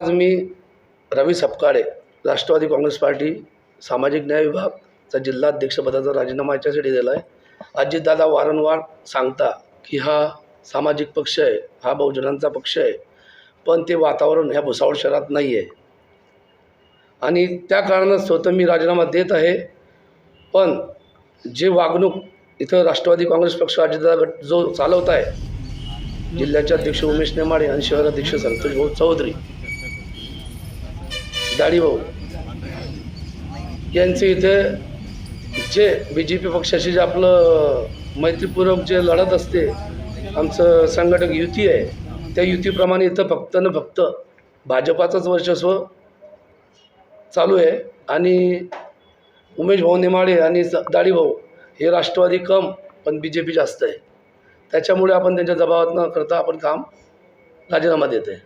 आज मी रवी सपकाळे राष्ट्रवादी काँग्रेस पार्टी सामाजिक न्याय विभागचा जिल्हाध्यक्षपदाचा राजीनामा याच्यासाठी दिला आहे. अजितदादा वारंवार सांगता की हा सामाजिक पक्ष आहे हा बहुजनांचा पक्ष आहे पण ते वातावरण ह्या भुसावळ शहरात नाही आहे आणि त्या कारणात स्वतः मी राजीनामा देत आहे पण जे वागणूक इथं राष्ट्रवादी काँग्रेस पक्ष अजितदादा गट जो चालवत आहे जिल्ह्याचे अध्यक्ष उमेश नेमाडे आणि शहर अध्यक्ष संतोष भाऊ चौधरी दाढीभाऊ यांचे इथे जे बी जे पी पक्षाशी जे आपलं मैत्रीपूर्वक जे लढत असते आमचं संघटक युती आहे त्या युतीप्रमाणे इथं फक्त न फक्त भाजपाचंच वर्चस्व चालू आहे आणि उमेश भाऊ नेमाडे आणि स- दाढीभाऊ हे राष्ट्रवादी कम पण बी जे पी जास्त आहे. त्याच्यामुळे आपण त्यांच्या दबावात न करता आपण काम राजीनामा देत आहे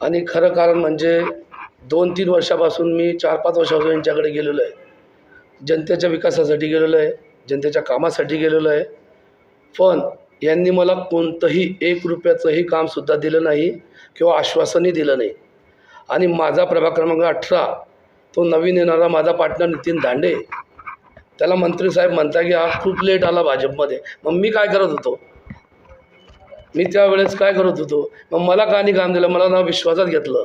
आणि खरं कारण म्हणजे दोन तीन वर्षापासून मी चार पाच वर्षापासून यांच्याकडे गेलेलो आहे. जनतेच्या विकासासाठी गेलेलो आहे जनतेच्या कामासाठी गेलेलो आहे. पण यांनी मला कोणतंही एक रुपयाचंही कामसुद्धा दिलं नाही किंवा आश्वासनही दिलं नाही. आणि माझा प्रभाग क्रमांक अठरा तो नवीन येणारा माझा पार्टनर नितीन दांडे. त्याला मंत्री साहेब म्हणता की हा खूप लेट आला भाजपमध्ये. मग मी काय करत होतो? मी त्यावेळेस काय करत होतो मग मला का नाही काम दिलं मला ना विश्वासात घेतलं.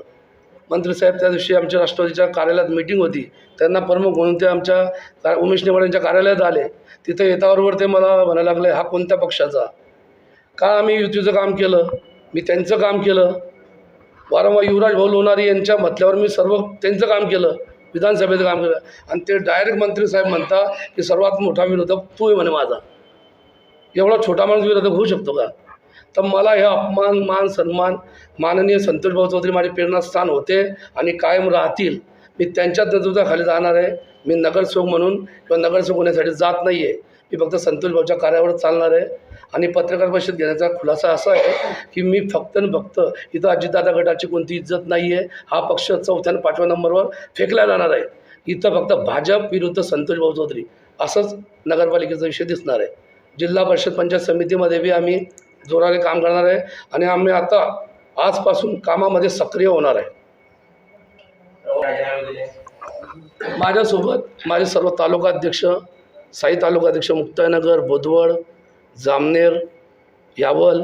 मंत्री साहेब त्या दिवशी आमच्या राष्ट्रवादीच्या कार्यालयात मिटिंग होती. त्यांना प्रमुख म्हणून ते आमच्या का- उमेश नेवाड्यांच्या कार्यालयात आले. तिथं येताबरोबर ते मला म्हणायला लागले हा कोणत्या पक्षाचा? का आम्ही युतीचं काम केलं? मी त्यांचं काम केलं. वारंवार युवराज भाऊ लोणारी यांच्या म्हटल्यावर मी सर्व त्यांचं काम केलं विधानसभेचं काम केलं. आणि ते डायरेक्ट मंत्री साहेब म्हणता की सर्वात मोठा विरोधक तू आहे म्हणे माझा. एवढा छोटा माणूस विरोधक होऊ शकतो का? तर मला हे अपमान मान सन्मान माननीय संतोष भाऊ चौधरी माझे प्रेरणास्थान होते आणि कायम राहतील. मी त्यांच्याच नेतृत्वाखाली जाणार आहे. मी नगरसेवक म्हणून किंवा नगरसेवक होण्यासाठी जात नाही आहे मी फक्त संतोष भाऊच्या कार्यावर चालणार आहे. आणि पत्रकार परिषद घेण्याचा खुलासा असा आहे की मी फक्त आणि फक्त इथं अजितदादा गटाची कोणती इज्जत नाही आहे हा पक्ष चौथ्या आणि पाचव्या नंबरवर फेकला जाणार आहे. इथं फक्त भाजप विरुद्ध संतोष भाऊ चौधरी असंच नगरपालिकेचा विषय दिसणार आहे. जिल्हा परिषद पंचायत समितीमध्ये बी आम्ही जोराने काम करणार आहे आणि आम्ही आता आजपासून कामामध्ये सक्रिय होणार आहे. माझ्यासोबत माझे सर्व तालुका अध्यक्ष साई तालुका अध्यक्ष मुक्ताईनगर बोदवड जामनेर यावल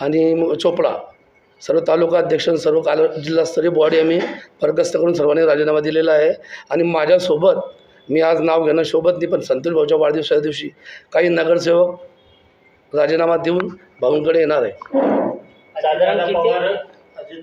आणि चोपडा सर्व तालुका अध्यक्ष आणि सर्व काल जिल्हास्तरीय बॉडी आम्ही बरखास्त करून सर्वांनी राजीनामा दिलेला आहे. आणि माझ्यासोबत मी आज नाव घेणं शोभत नाही पण संतोष भाऊच्या वाढदिवसाच्या दिवशी काही नगरसेवक राजीनामा देऊन भाऊंकडे येणार आहे. साधारण किती